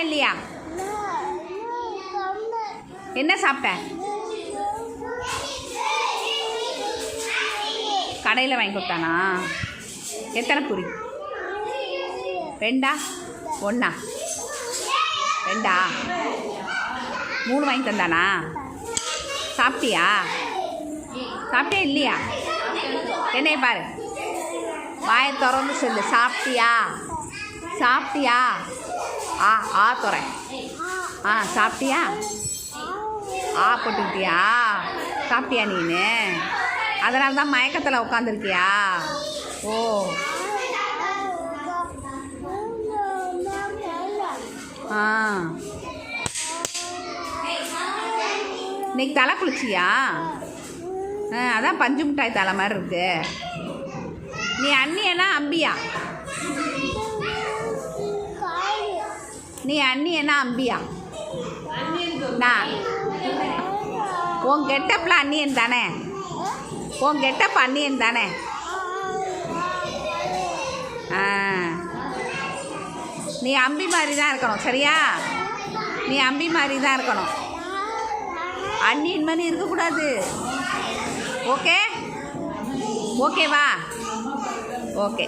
இல்லையா என்ன சாப்பிட்ட? கடையில் வாங்கி கொடுத்தானா? எத்தனை பூரி? ரெண்டா? ஒன்றா ரெண்டா? மூணு வாங்கி தந்தானா? சாப்பிட்டியா? சாப்பிட்டியா இல்லையா? என்னைய பாரு. வாயை திறந்து சொல்லு. சாப்பிட்டியா? சாப்பிட்டியா? ஆ ஆ துறை ஆ சாப்பிட்டியா? ஆ போட்டுக்கிட்டியா? சாப்பிட்டியா நீனு? அதனால தான் மயக்கத்தில் உட்காந்துருக்கியா ஓ. ஆ. இன்னைக்கு தலை குளிச்சியா? ஆ அதான் பஞ்சு மிட்டாய் தலை மாதிரி இருக்கு. நீ அண்ணியனா அம்பியா? நீ அண்ணியனா அம்பியா? நான் உன் கெட்டப்பில் அண்ணியன் தானே? உன் கெட்டப் அண்ணியன் தானே? ஆ. நீ அம்பி மாதிரி தான் இருக்கணும் சரியா? நீ அம்பி மாதிரி தான் இருக்கணும். அண்ணியின் மாதிரி இருக்கக்கூடாது. ஓகே? ஓகேவா? ஓகே.